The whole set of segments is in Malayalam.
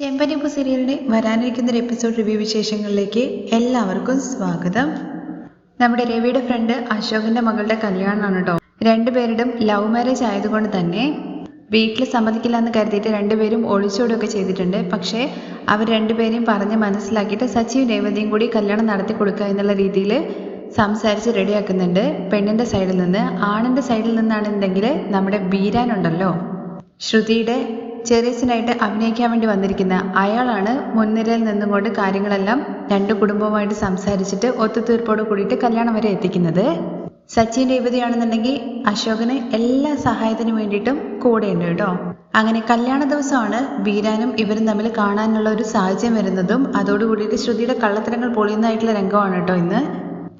ചെമ്പനിപ്പു സീരിയലിന്റെ വരാനിരിക്കുന്ന ഒരു എപ്പിസോഡ് റിവ്യൂ വിശേഷങ്ങളിലേക്ക് എല്ലാവർക്കും സ്വാഗതം. നമ്മുടെ രവിയുടെ ഫ്രണ്ട് അശോകന്റെ മകളുടെ കല്യാണമാണ് കേട്ടോ രണ്ടുപേരുടെയും ലവ് മാരേജ് ആയതുകൊണ്ട് തന്നെ വീട്ടിൽ സമ്മതിക്കില്ല എന്ന് കരുതിയിട്ട് രണ്ടുപേരും ഒളിച്ചോടുകയൊക്കെ ചെയ്തിട്ടുണ്ട്. പക്ഷേ അവർ രണ്ടുപേരെയും പറഞ്ഞ് മനസ്സിലാക്കിയിട്ട് സച്ചിയും രേവതിയും കൂടി കല്യാണം നടത്തി കൊടുക്കുക എന്നുള്ള രീതിയിൽ സംസാരിച്ച് റെഡിയാക്കുന്നുണ്ട്. പെണ്ണിന്റെ സൈഡിൽ നിന്ന് ആണിന്റെ സൈഡിൽ നിന്നാണെന്നുണ്ടെങ്കിൽ നമ്മുടെ ബീരാനുണ്ടല്ലോ ശ്രുതിയുടെ ചെറിയച്ഛനായിട്ട് അഭിനയിക്കാൻ വേണ്ടി വന്നിരിക്കുന്ന അയാളാണ് മുൻനിരയിൽ നിന്നുകൊണ്ട് കാര്യങ്ങളെല്ലാം രണ്ട് കുടുംബവുമായിട്ട് സംസാരിച്ചിട്ട് ഒത്തുതീർപ്പോട് കൂടിയിട്ട് കല്യാണം വരെ എത്തിക്കുന്നത്. സച്ചിൻ രേവതിയാണെന്നുണ്ടെങ്കിൽ അശോകന് എല്ലാ സഹായത്തിനും വേണ്ടിയിട്ടും കൂടെയുണ്ട് കേട്ടോ. അങ്ങനെ കല്യാണ ദിവസമാണ് ബീരാനും ഇവരും തമ്മിൽ കാണാനുള്ള ഒരു സാഹചര്യം വരുന്നതും അതോടുകൂടിയിട്ട് ശ്രുതിയുടെ കള്ളത്തരങ്ങൾ പൊളിയുന്നതായിട്ടുള്ള രംഗമാണ് കേട്ടോ ഇന്ന്.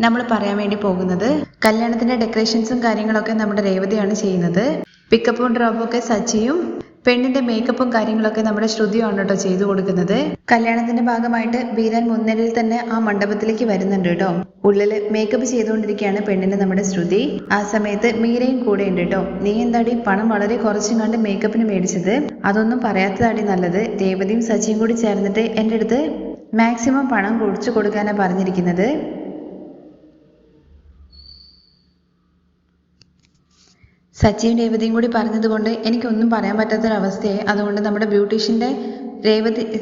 നമ്മൾ പറയാൻ വേണ്ടി പോകുന്നത് കല്യാണത്തിന്റെ ഡെക്കറേഷൻസും കാര്യങ്ങളൊക്കെ നമ്മുടെ രേവതിയാണ് ചെയ്യുന്നത്. പിക്കപ്പും ഡ്രോപ്പും ഒക്കെ സച്ചിയും പെണ്ണിന്റെ മേക്കപ്പും കാര്യങ്ങളൊക്കെ നമ്മുടെ ശ്രുതിയാണ് കേട്ടോ ചെയ്തു കൊടുക്കുന്നത്. കല്യാണത്തിന്റെ ഭാഗമായിട്ട് ബീരാൻ മുൻനിരയിൽ തന്നെ ആ മണ്ഡപത്തിലേക്ക് വരുന്നുണ്ട് കേട്ടോ. ഉള്ളിൽ മേക്കപ്പ് ചെയ്തുകൊണ്ടിരിക്കുകയാണ് പെണ്ണിന്റെ നമ്മുടെ ശ്രുതി. ആ സമയത്ത് മീരയും കൂടെ ഉണ്ട് കേട്ടോ. നീ എന്താടി പണം വളരെ കുറച്ചും കണ്ട് മേക്കപ്പിന് മേടിച്ചത്? അതൊന്നും പറയാത്തതാടി നല്ലത്. രേവതിയും സച്ചിയും കൂടി ചേർന്നിട്ട് എന്റെ അടുത്ത് മാക്സിമം പണം കുടിച്ചു കൊടുക്കാനാണ് പറഞ്ഞിരിക്കുന്നത്. സച്ചിയും രേവതിയും കൂടി പറഞ്ഞതുകൊണ്ട് എനിക്കൊന്നും പറയാൻ പറ്റാത്തൊരവസ്ഥയായി. അതുകൊണ്ട് നമ്മുടെ ബ്യൂട്ടീഷ്യന്റെ രേവതി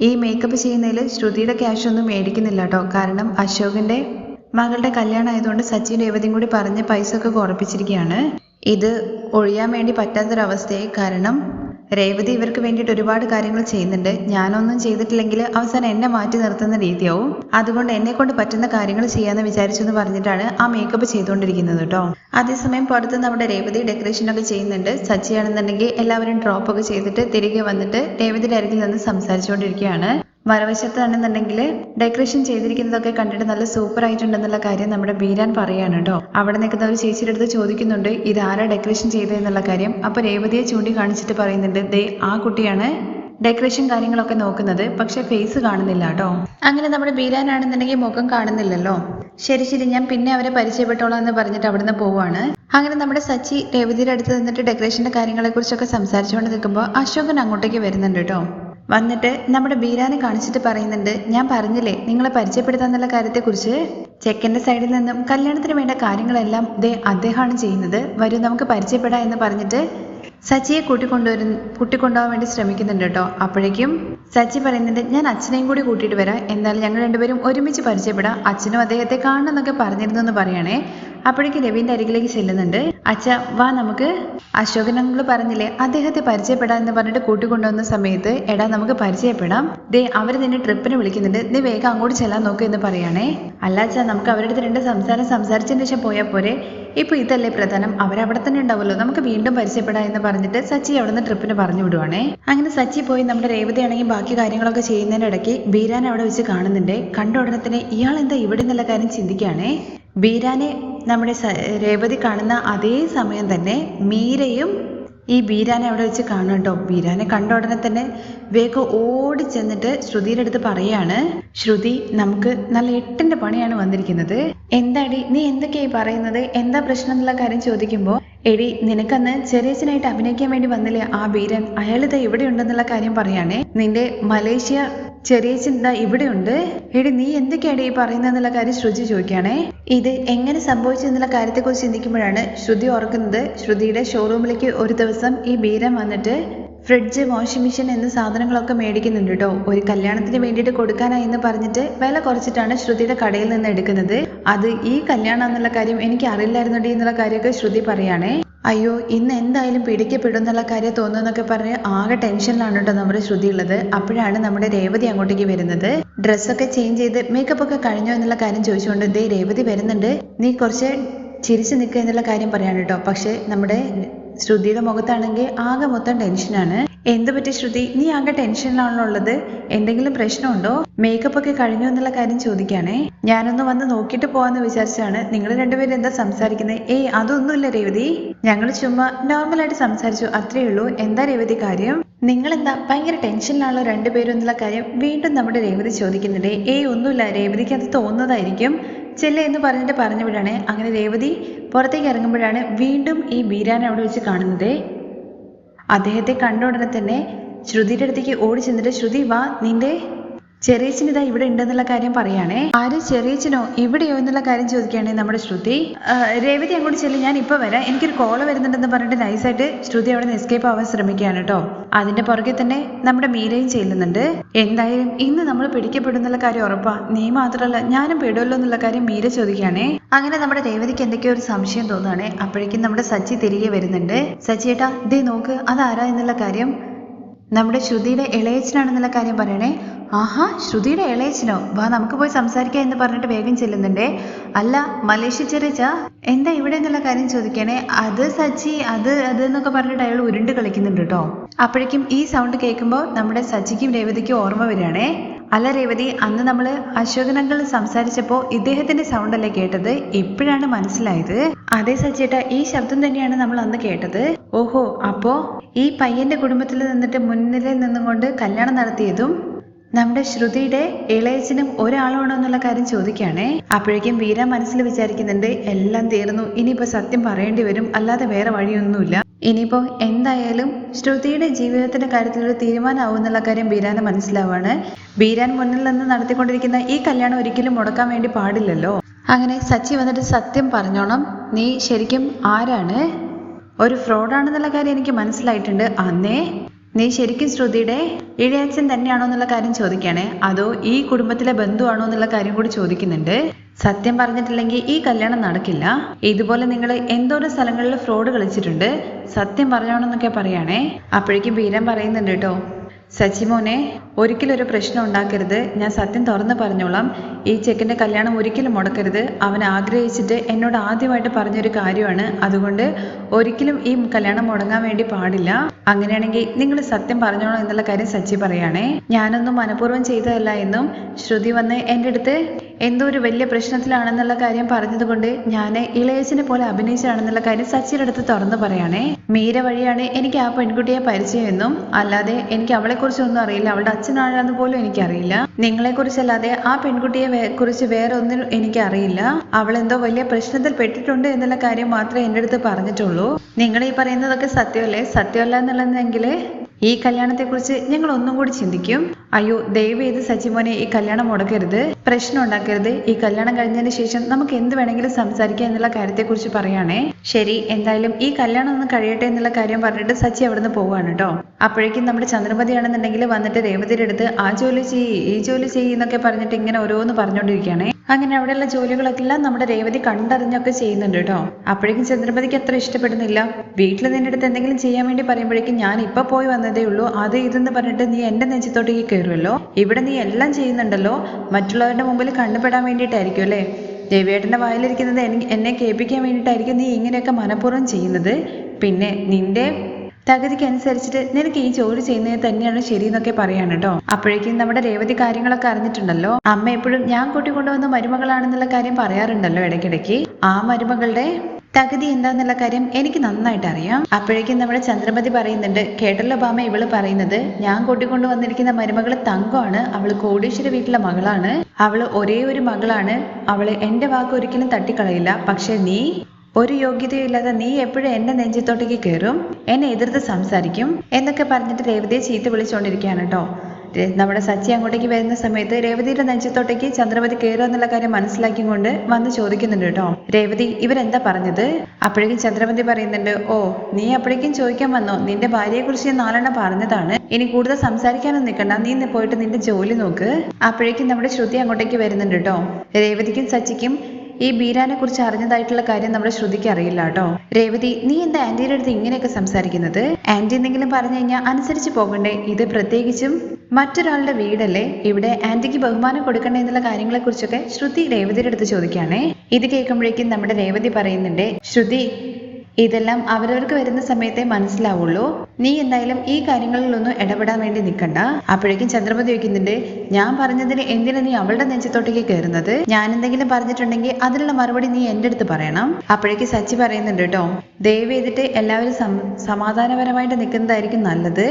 ഈ മേക്കപ്പ് ചെയ്യുന്നതിൽ ശ്രുതിയുടെ ക്യാഷ് ഒന്നും മേടിക്കുന്നില്ല കേട്ടോ. കാരണം അശോകിന്റെ മകളുടെ കല്യാണം ആയതുകൊണ്ട് സച്ചിൻ രേവതിയും കൂടി പറഞ്ഞ് പൈസ ഒക്കെ കുറപ്പിച്ചിരിക്കുകയാണ് ഇത് ഒഴിയാൻ വേണ്ടി പറ്റാത്തൊരവസ്ഥയായി. കാരണം രേവതി ഇവർക്ക് വേണ്ടിയിട്ട് ഒരുപാട് കാര്യങ്ങൾ ചെയ്യുന്നുണ്ട്. ഞാനൊന്നും ചെയ്തിട്ടില്ലെങ്കിൽ അവസാനം എന്നെ മാറ്റി നിർത്തുന്ന രീതിയാവും. അതുകൊണ്ട് എന്നെ കൊണ്ട് പറ്റുന്ന കാര്യങ്ങൾ ചെയ്യാന്ന് വിചാരിച്ചു എന്ന് പറഞ്ഞിട്ടാണ് ആ മേക്കപ്പ് ചെയ്തുകൊണ്ടിരിക്കുന്നത് കേട്ടോ. അതേസമയം പുറത്ത് നമ്മുടെ രേവതി ഡെക്കറേഷൻ ഒക്കെ ചെയ്യുന്നുണ്ട്. സച്ചിയാണെന്നുണ്ടെങ്കിൽ എല്ലാവരും ഡ്രോപ്പ് ഒക്കെ ചെയ്തിട്ട് തിരികെ വന്നിട്ട് രേവതിയുടെ അരികിൽ നിന്ന് സംസാരിച്ചുകൊണ്ടിരിക്കുകയാണ്. മറുവശത്താണെന്നുണ്ടെങ്കിൽ ഡെക്കറേഷൻ ചെയ്തിരിക്കുന്നതൊക്കെ കണ്ടിട്ട് നല്ല സൂപ്പർ ആയിട്ടുണ്ടെന്നുള്ള കാര്യം നമ്മുടെ ബീരാൻ പറയാണ് കേട്ടോ അവിടെ നിൽക്കുന്ന ഒരു ചേച്ചിയുടെ അടുത്ത് ചോദിക്കുന്നുണ്ട് ഇത് ആരാ ഡെക്കറേഷൻ ചെയ്തതെന്നുള്ള കാര്യം? അപ്പൊ രേവതിയെ ചൂണ്ടി കാണിച്ചിട്ട് പറയുന്നുണ്ട് ദേ ആ കുട്ടിയാണ് ഡെക്കറേഷൻ കാര്യങ്ങളൊക്കെ നോക്കുന്നത് പക്ഷെ ഫേസ് കാണുന്നില്ല കേട്ടോ അങ്ങനെ നമ്മുടെ ബീരാനാണെന്നുണ്ടെങ്കിൽ മുഖം കാണുന്നില്ലല്ലോ. ശരി ശരി ഞാൻ പിന്നെ അവരെ പരിചയപ്പെട്ടോളാം എന്ന് പറഞ്ഞിട്ട് അവിടുന്ന് പോവാണ്. അങ്ങനെ നമ്മുടെ സച്ചി രേവതിയുടെ അടുത്ത് നിന്നിട്ട് ഡെക്കറേഷന്റെ കാര്യങ്ങളെ കുറിച്ചൊക്കെ സംസാരിച്ചുകൊണ്ട് നിൽക്കുമ്പോൾ അശോകൻ അങ്ങോട്ടേക്ക് വരുന്നുണ്ട് കേട്ടോ വന്നിട്ട് നമ്മുടെ ബീരാനെ കാണിച്ചിട്ട് പറയുന്നുണ്ട് ഞാൻ പറഞ്ഞില്ലേ നിങ്ങളെ പരിചയപ്പെടുത്താന്നുള്ള കാര്യത്തെക്കുറിച്ച്? ചെക്കന്റെ സൈഡിൽ നിന്നും കല്യാണത്തിന് വേണ്ട കാര്യങ്ങളെല്ലാം ദേ അദ്ദേഹമാണ് ചെയ്യുന്നത്. വരും നമുക്ക് പരിചയപ്പെടാം എന്ന് പറഞ്ഞിട്ട് സച്ചിയെ കൂട്ടിക്കൊണ്ടുവരു കൂട്ടിക്കൊണ്ടുപോകാൻ വേണ്ടി ശ്രമിക്കുന്നുണ്ട് കേട്ടോ. അപ്പോഴേക്കും സച്ചി പറയുന്നുണ്ട് ഞാൻ അച്ഛനെയും കൂടി കൂട്ടിയിട്ട് വരാം. എന്നാലും ഞങ്ങൾ രണ്ടുപേരും ഒരുമിച്ച് പരിചയപ്പെടാം. അച്ഛനും അദ്ദേഹത്തെ കാണണം എന്നൊക്കെ പറഞ്ഞിരുന്നു എന്ന് പറയണേ അപ്പോഴേക്കും രവിന്റെ അരികിലേക്ക് ചെല്ലുന്നുണ്ട്. അച്ഛ വാ നമുക്ക്. അശോകൻ അങ്കിൾ പറഞ്ഞില്ലേ അദ്ദേഹത്തെ പരിചയപ്പെടാം എന്ന് പറഞ്ഞിട്ട് കൂട്ടിക്കൊണ്ടുവന്ന സമയത്ത് എടാ നമുക്ക് പരിചയപ്പെടാം. ദേ അവർ നിന്നെ ട്രിപ്പിന് വിളിക്കുന്നുണ്ട്. നീ വേഗം അങ്ങോട്ട് ചെല്ലാൻ നോക്ക് എന്ന് പറയണേ അല്ല അച്ഛാ നമുക്ക് അവരുടെ അടുത്ത് രണ്ട് സംസാരം സംസാരിച്ചതിന് ശേഷം പോയാൽ പോരെ. ഇപ്പൊ ഇതല്ലേ പ്രധാനം? അവരവിടെ തന്നെ ഉണ്ടാവുമല്ലോ. നമുക്ക് വീണ്ടും പരിചയപ്പെടാം എന്ന് പറഞ്ഞിട്ട് സച്ചി അവിടെ നിന്ന് ട്രിപ്പിന് പറഞ്ഞു വിടുവാണേ. അങ്ങനെ സച്ചി പോയി നമ്മുടെ രേവതി ആണെങ്കിൽ ബാക്കി കാര്യങ്ങളൊക്കെ ചെയ്യുന്നതിന്റെ ഇടയ്ക്ക് ബീരാൻ അവിടെ വെച്ച് കാണുന്നുണ്ട്. കണ്ട ഉടനെ തന്നെ ഇയാൾ എന്താ ഇവിടെ എന്നുള്ള കാര്യം ചിന്തിക്കുകയാണേ. ബീരാനെ നമ്മുടെ രേവതി കാണുന്ന അതേ സമയം തന്നെ മീരയും ഈ ബീരാനെ അവിടെ വെച്ച് കാണും കേട്ടോ. ബീരാനെ കണ്ട ഉടനെ തന്നെ വേഗം ഓടി ചെന്നിട്ട് ശ്രുതിയുടെ അടുത്ത് പറയാണ് ശ്രുതി നമുക്ക് നല്ല എട്ടിന്റെ പണിയാണ് വന്നിരിക്കുന്നത്. എന്താടി നീ എന്തൊക്കെയായി പറയുന്നത്? എന്താ പ്രശ്നം എന്നുള്ള കാര്യം ചോദിക്കുമ്പോൾ എടി നിനക്കന്ന് ചെറിയച്ചനായിട്ട് അഭിനയിക്കാൻ വേണ്ടി വന്നില്ലേ ആ ബീരൻ? അയാളിത് എവിടെ ഉണ്ടെന്നുള്ള കാര്യം പറയാണേ. നിന്റെ മലേഷ്യ ചെറിയച്ഛൻ ചിന്ത ഇവിടെയുണ്ട്. എടി നീ എന്തൊക്കെയാണ് ഈ പറയുന്നതെന്നുള്ള കാര്യം ശ്രുതി ചോദിക്കുകയാണേ. ഇത് എങ്ങനെ സംഭവിച്ചെന്നുള്ള കാര്യത്തെക്കുറിച്ച് ചിന്തിക്കുമ്പോഴാണ് ശ്രുതി ഓർക്കുന്നത്. ശ്രുതിയുടെ ഷോറൂമിലേക്ക് ഒരു ദിവസം ഈ ബീരം വന്നിട്ട് ഫ്രിഡ്ജ് വാഷിംഗ് മെഷീൻ എന്ന സാധനങ്ങളൊക്കെ മേടിക്കുന്നുണ്ട് കേട്ടോ. ഒരു കല്യാണത്തിന് വേണ്ടിയിട്ട് കൊടുക്കാനായി എന്ന് പറഞ്ഞിട്ട് വില കുറച്ചിട്ടാണ് ശ്രുതിയുടെ കടയിൽ നിന്ന് എടുക്കുന്നത്. അത് ഈ കല്യാണം എന്നുള്ള കാര്യം എനിക്ക് അറിയില്ലായിരുന്നുണ്ട് എന്നുള്ള കാര്യമൊക്കെ ശ്രുതി പറയാണേ. അയ്യോ ഇന്ന് എന്തായാലും പിടിക്കപ്പെടും എന്നുള്ള കാര്യം തോന്നുന്നൊക്കെ പറഞ്ഞ് ആകെ ടെൻഷനിലാണ് കേട്ടോ നമ്മുടെ ശ്രുതി ഉള്ളത്. അപ്പോഴാണ് നമ്മുടെ രേവതി അങ്ങോട്ടേക്ക് വരുന്നത്. ഡ്രസ്സൊക്കെ ചേഞ്ച് ചെയ്ത് മേക്കപ്പ് ഒക്കെ കഴിഞ്ഞോ എന്നുള്ള കാര്യം ചോദിച്ചുകൊണ്ട് ദേ രേവതി വരുന്നുണ്ട്. നീ കുറച്ച് ചിരിച്ചു നിൽക്കുക എന്നുള്ള കാര്യം പറയാണ് കേട്ടോ. പക്ഷെ നമ്മുടെ ശ്രുതിയുടെ മുഖത്താണെങ്കിൽ ആകെ മൊത്തം ടെൻഷനാണ്. എന്ത് പറ്റി ശ്രുതി? നീ ആകെ ടെൻഷനിലാണല്ലോ ഉള്ളത് എന്തെങ്കിലും പ്രശ്നമുണ്ടോ? മേക്കപ്പ് ഒക്കെ കഴിഞ്ഞു എന്നുള്ള കാര്യം ചോദിക്കാണേ. ഞാനൊന്ന് വന്ന് നോക്കിയിട്ട് പോവാന്ന് വിചാരിച്ചാണ് നിങ്ങൾ രണ്ടുപേരും എന്താ സംസാരിക്കുന്നത് ഏയ് അതൊന്നുമില്ല രേവതി. ഞങ്ങൾ ചുമ്മാ നോർമലായിട്ട് സംസാരിച്ചു അത്രേ ഉള്ളൂ. എന്താ രേവതി കാര്യം? നിങ്ങൾ നിങ്ങളെന്താ ഭയങ്കര ടെൻഷനിലാണല്ലോ രണ്ടുപേരും എന്നുള്ള കാര്യം വീണ്ടും നമ്മുടെ രേവതി ചോദിക്കുന്നുണ്ട്. ഏയ് ഒന്നുമില്ല. രേവതിക്ക് അത് തോന്നുന്നതായിരിക്കും. ചെല്ല എന്ന് പറഞ്ഞിട്ട് പറഞ്ഞു വിടാണേ അങ്ങനെ രേവതി പുറത്തേക്ക് ഇറങ്ങുമ്പോഴാണ് വീണ്ടും ഈ ബീരാനെ അവിടെ വെച്ച് കാണുന്നത്. അദ്ദേഹത്തെ കണ്ട ഉടനെ തന്നെ ശ്രുതിയുടെ അടുത്തേക്ക് ഓടി ചെന്നിട്ട് ശ്രുതി വാ നിന്റെ ചെറിയച്ചൻ ഇതാ ഇവിടെ ഉണ്ടെന്നുള്ള കാര്യം പറയുകയാണേ ആര്? ചെറിയച്ചനോ ഇവിടെയോ എന്നുള്ള കാര്യം ചോദിക്കുകയാണെങ്കിൽ നമ്മുടെ ശ്രുതി. രേവതി അങ്ങോട്ട് ചെല്ലി ഞാൻ ഇപ്പൊ വരാം. എനിക്കൊരു കോൾ വരുന്നുണ്ടെന്ന് പറഞ്ഞിട്ട് നൈസായിട്ട് ശ്രുതി അവിടെ നിന്ന് എസ്കേപ്പ് ആവാൻ ശ്രമിക്കുകയാണ് കേട്ടോ. അതിന്റെ പുറകെ തന്നെ നമ്മുടെ മീരയും ചെല്ലുന്നുണ്ട്. എന്തായാലും ഇന്ന് നമ്മൾ പിടിക്കപ്പെടുന്നുള്ള കാര്യം ഉറപ്പാ. നീ മാത്രമല്ല ഞാനും പെടുമല്ലോ എന്നുള്ള കാര്യം മീര ചോദിക്കുകയാണേ. അങ്ങനെ നമ്മുടെ രേവതിക്ക് എന്തൊക്കെയോ ഒരു സംശയം തോന്നുകയാണേ. അപ്പോഴേക്കും നമ്മുടെ സച്ചി തിരികെ വരുന്നുണ്ട്. സച്ചിയേട്ടാ ദേ നോക്ക് അതാരാ എന്നുള്ള കാര്യം നമ്മുടെ ശ്രുതിയുടെ ഇളയച്ചനാണെന്നുള്ള കാര്യം പറയണേ. ആഹാ ശ്രുതിയുടെ ഇളയച്ചനോ വാ നമുക്ക് പോയി സംസാരിക്കാം എന്ന് പറഞ്ഞിട്ട് വേഗം ചെല്ലുന്നുണ്ടേ. അല്ല മലേഷ്യ ചെറിച്ച എന്താ ഇവിടെ എന്നുള്ള കാര്യം ചോദിക്കണേ? അത് സച്ചി അത് അത് എന്നൊക്കെ പറഞ്ഞിട്ട് അയാൾ ഉരുണ്ട് കളിക്കുന്നുണ്ട് കേട്ടോ. അപ്പോഴേക്കും ഈ സൗണ്ട് കേൾക്കുമ്പോൾ നമ്മുടെ സച്ചിക്കും രേവതിക്കും ഓർമ്മ വരികയാണേ. അല്ല രേവതി അന്ന് നമ്മൾ അശോകനങ്ങൾ സംസാരിച്ചപ്പോൾ ഇദ്ദേഹത്തിന്റെ സൗണ്ട് അല്ലേ കേട്ടത്? ഇപ്പോഴാണ് മനസ്സിലായത്. അതേ സച്ചേട്ട ഈ ശബ്ദം തന്നെയാണ് നമ്മൾ അന്ന് കേട്ടത്. ഓഹോ അപ്പോ ഈ പയ്യന്റെ കുടുംബത്തിൽ നിന്നിട്ട് മുന്നിൽ നിന്നും കൊണ്ട് കല്യാണം നടത്തിയതും നമ്മുടെ ശ്രുതിയുടെ ഇളയച്ചനും ഒരാളാണോ എന്നുള്ള കാര്യം ചോദിക്കുകയാണേ. അപ്പോഴേക്കും വീര മനസ്സിൽ വിചാരിക്കുന്നുണ്ട് എല്ലാം തീർന്നു. ഇനിയിപ്പോ സത്യം പറയേണ്ടി വരും. അല്ലാതെ വേറെ വഴിയൊന്നുമില്ല. ഇനിയിപ്പോ എന്തായാലും ശ്രുതിയുടെ ജീവിതത്തിന്റെ കാര്യത്തിലൊരു തീരുമാനമാവും എന്നുള്ള കാര്യം ബീരാന് മനസ്സിലാവാണ്. ബീരാൻ മുന്നിൽ നിന്ന് നടത്തിക്കൊണ്ടിരിക്കുന്ന ഈ കല്യാണം ഒരിക്കലും മുടക്കാൻ വേണ്ടി പാടില്ലല്ലോ. അങ്ങനെ സച്ചി വന്നിട്ട് സത്യം പറഞ്ഞോണം. നീ ശരിക്കും ആരാണ്? ഒരു ഫ്രോഡാണെന്നുള്ള കാര്യം എനിക്ക് മനസ്സിലായിട്ടുണ്ട്. അന്നേ നീ ശരിക്കും ശ്രുതിയുടെ ഇഴയച്ഛൻ തന്നെയാണോ എന്നുള്ള കാര്യം ചോദിക്കുകയാണേ. അതോ ഈ കുടുംബത്തിലെ ബന്ധുവാണോ എന്നുള്ള കാര്യം കൂടി ചോദിക്കുന്നുണ്ട്. സത്യം പറഞ്ഞിട്ടില്ലെങ്കിൽ ഈ കല്യാണം നടക്കില്ല. ഇതുപോലെ നിങ്ങൾ എന്തോരം സ്ഥലങ്ങളിൽ ഫ്രോഡ് കളിച്ചിട്ടുണ്ട്. സത്യം പറഞ്ഞോണെന്നൊക്കെ പറയാണേ. അപ്പോഴേക്കും ഭീരം പറയുന്നുണ്ട് കേട്ടോ സച്ചിമോനെ ഒരിക്കലും ഒരു പ്രശ്നം ഉണ്ടാക്കരുത്. ഞാൻ സത്യം തുറന്ന് പറഞ്ഞോളാം. ഈ ചെക്കന്റെ കല്യാണം ഒരിക്കലും മുടക്കരുത്. അവൻ ആഗ്രഹിച്ചിട്ട് എന്നോട് ആദ്യമായിട്ട് പറഞ്ഞൊരു കാര്യമാണ്. അതുകൊണ്ട് ഒരിക്കലും ഈ കല്യാണം മുടങ്ങാൻ വേണ്ടി പാടില്ല. അങ്ങനെയാണെങ്കിൽ നിങ്ങൾ സത്യം പറഞ്ഞോളാം എന്നുള്ള കാര്യം സച്ചി പറയുകയാണേ ഞാനൊന്നും മനഃപൂർവം ചെയ്തതല്ല എന്നും ശ്രുതി വന്ന് എന്റെ അടുത്ത് എന്തോ ഒരു വലിയ പ്രശ്നത്തിലാണെന്നുള്ള കാര്യം പറഞ്ഞതുകൊണ്ട് ഞാൻ ഇളയച്ചനെ പോലെ അഭിനയിച്ചാണെന്നുള്ള കാര്യം സച്ചിയുടെ അടുത്ത് തുറന്നു പറയാണേ. മീര വഴിയാണ് എനിക്ക് ആ പെൺകുട്ടിയെ പരിചയമെന്നും അല്ലാതെ എനിക്ക് അവളെ കുറിച്ചൊന്നും അറിയില്ല. അവളുടെ അച്ഛനാണെന്ന് പോലും എനിക്കറിയില്ല. നിങ്ങളെ കുറിച്ചല്ലാതെ ആ പെൺകുട്ടിയെ കുറിച്ച് വേറെ ഒന്നിനും എനിക്ക് അറിയില്ല അവൾ എന്തോ വലിയ പ്രശ്നത്തിൽ പെട്ടിട്ടുണ്ട് എന്നുള്ള കാര്യം മാത്രമേ എന്റെ അടുത്ത് പറഞ്ഞിട്ടുള്ളൂ. നിങ്ങൾ ഈ പറയുന്നതൊക്കെ സത്യമല്ലേ? സത്യമല്ല എന്നുള്ളതെങ്കിൽ ഈ കല്യാണത്തെക്കുറിച്ച് ഞങ്ങൾ ഒന്നും കൂടി ചിന്തിക്കും. അയ്യോ ദയവ് ചെയ്ത് സച്ചിമോനെ ഈ കല്യാണം മുടക്കരുത്. പ്രശ്നം ഉണ്ടാക്കരുത്. ഈ കല്യാണം കഴിഞ്ഞതിന് ശേഷം നമുക്ക് എന്ത് വേണമെങ്കിലും സംസാരിക്കാം എന്നുള്ള കാര്യത്തെക്കുറിച്ച് പറയുകയാണേ. ശരി എന്തായാലും ഈ കല്യാണം ഒന്ന് കഴിയട്ടെ എന്നുള്ള കാര്യം പറഞ്ഞിട്ട് സച്ചി അവിടുന്ന് പോവാണ് കേട്ടോ. അപ്പോഴേക്കും നമ്മുടെ ചന്ദ്രമതിയാണെന്നുണ്ടെങ്കിൽ വന്നിട്ട് രേവതിയുടെ അടുത്ത് ആ ജോലി ചെയ്യ് ഈ ജോലി ചെയ്യുന്നൊക്കെ പറഞ്ഞിട്ട് ഇങ്ങനെ ഓരോന്ന് പറഞ്ഞുകൊണ്ടിരിക്കുകയാണേ. അങ്ങനെ അവിടെയുള്ള ജോലികളൊക്കെല്ലാം നമ്മുടെ രേവതി കണ്ടറിഞ്ഞൊക്കെ ചെയ്യുന്നുണ്ട് കേട്ടോ. അപ്പോഴേക്കും ചന്ദ്രമതിക്ക് അത്ര ഇഷ്ടപ്പെടുന്നില്ല. വീട്ടിൽ നിന്നെടുത്ത് എന്തെങ്കിലും ചെയ്യാൻ വേണ്ടി പറയുമ്പോഴേക്കും ഞാൻ ഇപ്പൊ പോയി വന്നതേ ഉള്ളൂ. അത് ഇതെന്ന് പറഞ്ഞിട്ട് നീ എന്റെ നെഞ്ചത്തോട്ടേക്ക് കയറുമല്ലോ ഇവിടെ നീ എല്ലാം ചെയ്യുന്നുണ്ടല്ലോ. മറ്റുള്ളവരുടെ മുമ്പിൽ കണ്ടുപെടാൻ വേണ്ടിയിട്ടായിരിക്കും അല്ലേ? ദേവിയേട്ടന്റെ വായിലിരിക്കുന്നത് എന്നെ കേൾപ്പിക്കാൻ വേണ്ടിയിട്ടായിരിക്കും നീ ഇങ്ങനെയൊക്കെ മനഃപൂർവം ചെയ്യുന്നത്. പിന്നെ നിന്റെ തകതിക്ക് അനുസരിച്ചിട്ട് നിനക്ക് ഈ ജോലി ചെയ്യുന്നത് തന്നെയാണ് ശരി എന്നൊക്കെ പറയാണ് കേട്ടോ. അപ്പോഴേക്കും നമ്മുടെ രേവതി കാര്യങ്ങളൊക്കെ അറിഞ്ഞിട്ടുണ്ടല്ലോ. അമ്മ എപ്പോഴും ഞാൻ കൂട്ടിക്കൊണ്ടുവന്ന മരുമകളാണെന്നുള്ള കാര്യം പറയാറുണ്ടല്ലോ ഇടയ്ക്കിടയ്ക്ക്. ആ മരുമകളുടെ തകതി എന്താന്നുള്ള കാര്യം എനിക്ക് നന്നായിട്ട് അറിയാം അപ്പോഴേക്കും നമ്മുടെ ചന്ദ്രമതി പറയുന്നുണ്ട് കേട്ടല്ലോ ബാമ ഇവൾ പറയുന്നത് ഞാൻ കൂട്ടിക്കൊണ്ടു വന്നിരിക്കുന്ന മരുമകൾ തങ്കമാണ് അവൾ കോടീശ്വര വീട്ടിലെ മകളാണ് അവൾ ഒരേ ഒരു മകളാണ് അവൾ എന്റെ വാക്ക് ഒരിക്കലും തട്ടിക്കളയില്ല പക്ഷെ നീ ഒരു യോഗ്യതയില്ലാതെ നീ എപ്പോഴും എന്റെ നെഞ്ചത്തോട്ടേക്ക് കയറും എന്നെ എതിർത്ത് സംസാരിക്കും എന്നൊക്കെ പറഞ്ഞിട്ട് രേവതിയെ ചീത്ത വിളിച്ചുകൊണ്ടിരിക്കുകയാണ് കേട്ടോ. നമ്മുടെ സച്ചി അങ്ങോട്ടേക്ക് വരുന്ന സമയത്ത് രേവതിയുടെ നെഞ്ചത്തോട്ടേക്ക് ചന്ദ്രമതി കയറുക എന്നുള്ള കാര്യം മനസ്സിലാക്കി കൊണ്ട് വന്ന് ചോദിക്കുന്നുണ്ട് കേട്ടോ. രേവതി ഇവരെന്താ പറഞ്ഞത്? അപ്പോഴേക്കും ചന്ദ്രമതി പറയുന്നുണ്ട് ഓ നീ അപ്പോഴേക്കും ചോദിക്കാൻ വന്നോ? നിന്റെ ഭാര്യയെ കുറിച്ച് നാലെണ്ണം പറഞ്ഞതാണ്. ഇനി കൂടുതൽ സംസാരിക്കാനൊന്നും നിൽക്കണ്ട. നീ പോയിട്ട് നിന്റെ ജോലി നോക്ക്. അപ്പോഴേക്കും നമ്മുടെ ശ്രുതി അങ്ങോട്ടേക്ക് വരുന്നുണ്ട് കേട്ടോ. രേവതിക്കും സച്ചിക്കും ഈ ബീരാനെ കുറിച്ച് അറിഞ്ഞതായിട്ടുള്ള കാര്യം നമ്മുടെ ശ്രുതിക്ക് അറിയില്ല കേട്ടോ. രേവതി നീ എന്താ ആന്റിയുടെ അടുത്ത് ഇങ്ങനെയൊക്കെ സംസാരിക്കുന്നത്? ആന്റി എന്തെങ്കിലും പറഞ്ഞു കഴിഞ്ഞാൽ അനുസരിച്ച് പോകണ്ടേ? ഇത് പ്രത്യേകിച്ചും മറ്റൊരാളുടെ വീടല്ലേ? ഇവിടെ ആന്റിക്ക് ബഹുമാനം കൊടുക്കണ്ടേ എന്നുള്ള കാര്യങ്ങളെ കുറിച്ചൊക്കെ ശ്രുതി രേവതിയുടെ അടുത്ത് ചോദിക്കുകയാണേ. ഇത് കേൾക്കുമ്പോഴേക്കും നമ്മുടെ രേവതി പറയുന്നുണ്ട് ശ്രുതി ഇതെല്ലാം അവരവർക്ക് വരുന്ന സമയത്തെ മനസ്സിലാവുള്ളൂ. നീ എന്തായാലും ഈ കാര്യങ്ങളിലൊന്നും ഇടപെടാൻ വേണ്ടി നിൽക്കണ്ട. അപ്പോഴേക്കും ചന്ദ്രമതി ചോദിക്കുന്നുണ്ട് ഞാൻ പറഞ്ഞതിന് എന്തിനാ നീ അവളുടെ നെഞ്ചത്തോട്ടേക്ക് കയറുന്നത്? ഞാൻ എന്തെങ്കിലും പറഞ്ഞിട്ടുണ്ടെങ്കിൽ അതിനുള്ള മറുപടി നീ എന്റെ അടുത്ത് പറയണം. അപ്പോഴേക്ക് സച്ചി പറയുന്നുണ്ട് കേട്ടോ ദയവ് ചെയ്തിട്ട് എല്ലാവരും സമാധാനപരമായിട്ട് നിൽക്കുന്നതായിരിക്കും നല്ലത്.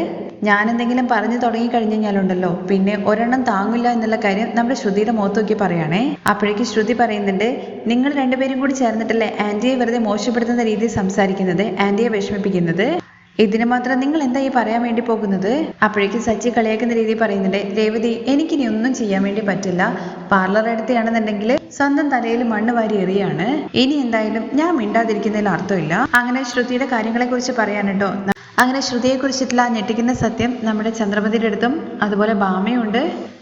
ഞാൻ എന്തെങ്കിലും പറഞ്ഞു തുടങ്ങി കഴിഞ്ഞു കഴിഞ്ഞാലുണ്ടല്ലോ പിന്നെ ഒരെണ്ണം താങ്ങില്ല എന്നുള്ള കാര്യം നമ്മുടെ ശ്രുതിയുടെ മുഖത്ത് നോക്കി പറയുകയാണേ. അപ്പോഴേക്ക് ശ്രുതി പറയുന്നുണ്ട് നിങ്ങൾ രണ്ടുപേരും കൂടി ചേർന്നിട്ടല്ലേ ആന്റിയെ വെറുതെ മോശപ്പെടുത്തുന്ന രീതിയിൽ സംസാരിക്കുന്നത് ആന്റിയെ വിഷമിപ്പിക്കുന്നത്? ഇതിന് മാത്രം നിങ്ങൾ എന്താ ഈ പറയാൻ വേണ്ടി പോകുന്നത്? അപ്പോഴേക്കും സച്ചി കളിയാക്കുന്ന രീതിയിൽ പറയുന്നുണ്ട്. രേവതി എനിക്കിനി ഒന്നും ചെയ്യാൻ വേണ്ടി പറ്റില്ല. പാർലർ എടുത്തിയാണെന്നുണ്ടെങ്കിൽ സ്വന്തം തലയിൽ മണ്ണ് വാരി എറിയാണ്. ഇനി എന്തായാലും ഞാൻ മിണ്ടാതിരിക്കുന്നതിൽ അർത്ഥമില്ല. അങ്ങനെ ശ്രുതിയുടെ കാര്യങ്ങളെ കുറിച്ച് പറയാനുണ്ടോ? അങ്ങനെ ശ്രുതിയെ കുറിച്ചിട്ടുള്ള ഞെട്ടിക്കുന്ന സത്യം നമ്മുടെ ചന്ദ്രമതിയുടെ അടുത്തും അതുപോലെ ഭാമയുണ്ട്.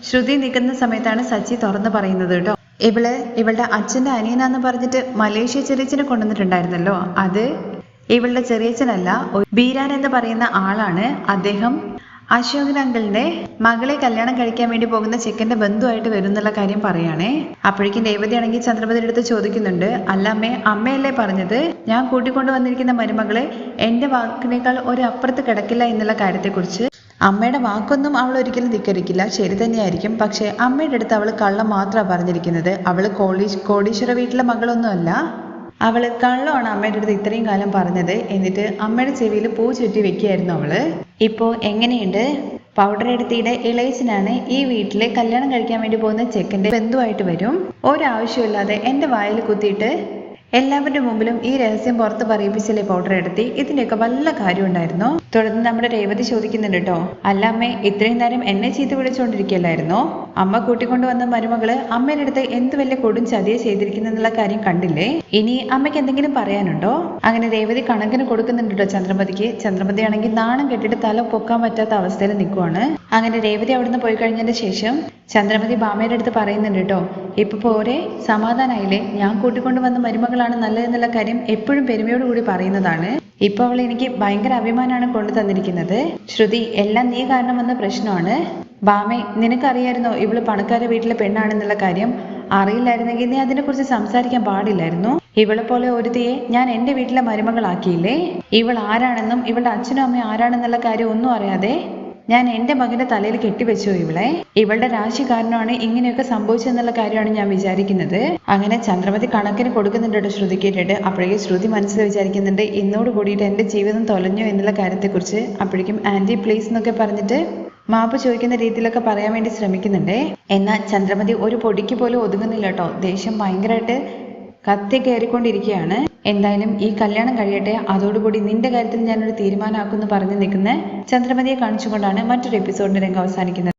ശ്രുതി നിൽക്കുന്ന സമയത്താണ് സച്ചി തുറന്നു പറയുന്നത് കേട്ടോ. ഇവൾ ഇവളുടെ അച്ഛന്റെ അനിയനാന്ന് പറഞ്ഞിട്ട് മലേഷ്യ ചെറിയച്ചനെ കൊണ്ടുവന്നിട്ടുണ്ടായിരുന്നല്ലോ. അത് ഇവളുടെ ചെറിയച്ഛനല്ല ബീരാൻ എന്ന് പറയുന്ന ആളാണ് അദ്ദേഹം. അശോകൻ അങ്കിളിന്റെ മകളെ കല്യാണം കഴിക്കാൻ വേണ്ടി പോകുന്ന ചെക്കന്റെ ബന്ധുവായിട്ട് വരും എന്നുള്ള കാര്യം പറയാണേ. അപ്പോഴേക്കും രേവതിയാണെങ്കിൽ ചന്ദ്രപതിയുടെ അടുത്ത് ചോദിക്കുന്നുണ്ട് അല്ല അമ്മേ അമ്മയല്ലേ പറഞ്ഞത്? ഞാൻ കൂട്ടിക്കൊണ്ടു വന്നിരിക്കുന്ന മരുമകളെ എന്റെ വാക്കിനേക്കാൾ ഒരു അപ്പുറത്ത് കിടക്കില്ല എന്നുള്ള കാര്യത്തെക്കുറിച്ച്. അമ്മയുടെ വാക്കൊന്നും അവൾ ഒരിക്കലും ധിക്കരിക്കില്ല ശരി തന്നെയായിരിക്കും. പക്ഷേ അമ്മയുടെ അടുത്ത് അവൾ കള്ളം മാത്രമാണ് പറഞ്ഞിരിക്കുന്നത്. അവൾ കോളീഷ് കോടീശ്വര വീട്ടിലെ മകളൊന്നുമല്ല. അവൾ കള്ളമാണ് അമ്മയുടെ അടുത്ത് ഇത്രയും കാലം പറഞ്ഞത്. എന്നിട്ട് അമ്മയുടെ ചെവിയിൽ പൂ ചുറ്റി വെക്കുകയായിരുന്നു അവൾ. ഇപ്പോ എങ്ങനെയുണ്ട്? പൗഡർ എടുത്തിയുടെ ഇളയച്ചനാണ് ഈ വീട്ടിലെ കല്യാണം കഴിക്കാൻ വേണ്ടി പോകുന്ന ചെക്കന്റെ ബന്ധുവായിട്ട് വരും. ഒരാവശ്യമില്ലാതെ എന്റെ വായിൽ കുത്തിയിട്ട് എല്ലാവരുടെ മുമ്പിലും ഈ രഹസ്യം പുറത്ത് പറയിപ്പിച്ചില്ലേ പൗഡർ എടുത്തി? ഇതിന്റെയൊക്കെ വല്ല കാര്യം ഉണ്ടായിരുന്നു? തുടർന്ന് നമ്മുടെ രേവതി ചോദിക്കുന്നുണ്ട് കേട്ടോ അല്ല അമ്മേ ഇത്രയും നേരം എന്നെ ചീത്ത വിളിച്ചുകൊണ്ടിരിക്കുകയല്ലായിരുന്നോ അമ്മ കൂട്ടിക്കൊണ്ടു വന്ന മരുമകൾ അമ്മേന്റെ അടുത്ത് എന്ത് വലിയ കൊടും ചതിയെ ചെയ്തിരിക്കുന്നെന്നുള്ള കാര്യം കണ്ടില്ലേ? ഇനി അമ്മയ്ക്ക് എന്തെങ്കിലും പറയാനുണ്ടോ? അങ്ങനെ രേവതി കണക്കിന് കൊടുക്കുന്നുണ്ടോ ചന്ദ്രമതിക്ക്. ചന്ദ്രമതി ആണെങ്കിൽ നാണം കെട്ടിട്ട് തല പൊക്കാൻ പറ്റാത്ത അവസ്ഥയിൽ നിൽക്കുവാണ് അങ്ങനെ രേവതി അവിടുന്ന് പോയി കഴിഞ്ഞതിന് ശേഷം ചന്ദ്രമതി ബാമയുടെ അടുത്ത് പറയുന്നുണ്ട് കേട്ടോ ഇപ്പൊ പോരെ സമാധാനായില്ലേ? ഞാൻ കൂട്ടിക്കൊണ്ടു വന്ന മരുമകളാണ് നല്ലതെന്നുള്ള കാര്യം എപ്പോഴും പെരുമയോടുകൂടി പറയുന്നതാണ്. ഇപ്പൊ അവൾ എനിക്ക് ഭയങ്കര അഭിമാനമാണ് കൊണ്ടു തന്നിരിക്കുന്നത്. ശ്രുതി എല്ലാം നീ കാരണം വന്ന പ്രശ്നമാണ്. ബാമേ നിനക്കറിയായിരുന്നോ ഇവൾ പണക്കാരെ വീട്ടിലെ പെണ്ണാണെന്നുള്ള കാര്യം? അറിയില്ലായിരുന്നെങ്കിൽ നീ അതിനെക്കുറിച്ച് സംസാരിക്കാൻ പാടില്ലായിരുന്നു. ഇവളെ പോലെ ഒരുത്തിയെ ഞാൻ എന്റെ വീട്ടിലെ മരുമകളാക്കിയില്ലേ? ഇവൾ ആരാണെന്നും ഇവളുടെ അച്ഛനും അമ്മയും ആരാണെന്നുള്ള കാര്യം ഒന്നും അറിയാതെ ഞാൻ എന്റെ മകന്റെ തലയിൽ കെട്ടിവെച്ചു ഇവളെ? ഇവളുടെ രാശി കാരണമാണ് ഇങ്ങനെയൊക്കെ സംഭവിച്ചെന്നുള്ള കാര്യമാണ് ഞാൻ വിചാരിക്കുന്നത്. അങ്ങനെ ചന്ദ്രമതി കണക്കിന് കൊടുക്കുന്നുണ്ട് ശ്രുതി കേട്ടിട്ട്. അപ്പോഴേക്കും ശ്രുതി മനസ്സിൽ വിചാരിക്കുന്നുണ്ട് ഇന്നോട് കൂടിയിട്ട് എന്റെ ജീവിതം തൊലഞ്ഞു എന്നുള്ള കാര്യത്തെക്കുറിച്ച്. അപ്പോഴേക്കും ആന്റി പ്ലീസ് എന്നൊക്കെ പറഞ്ഞിട്ട് മാപ്പ് ചോദിക്കുന്ന രീതിയിലൊക്കെ പറയാൻ വേണ്ടി ശ്രമിക്കുന്നുണ്ടേ. എന്നാൽ ചന്ദ്രമതി ഒരു പൊടിക്ക് പോലും ഒതുങ്ങുന്നില്ല കേട്ടോ. ദേഷ്യം ഭയങ്കരമായിട്ട് കത്തി കയറിക്കൊണ്ടിരിക്കുകയാണ്. എന്തായാലും ഈ കല്യാണം കഴിയട്ടെ. അതോടുകൂടി നിന്റെ കാര്യത്തിൽ ഞാനൊരു തീരുമാനമാക്കുമെന്ന് പറഞ്ഞു നിൽക്കുന്ന ചന്ദ്രമതിയെ കാണിച്ചുകൊണ്ടാണ് മറ്റൊരു എപ്പിസോഡിന്റെ രംഗം അവസാനിക്കുന്നത്.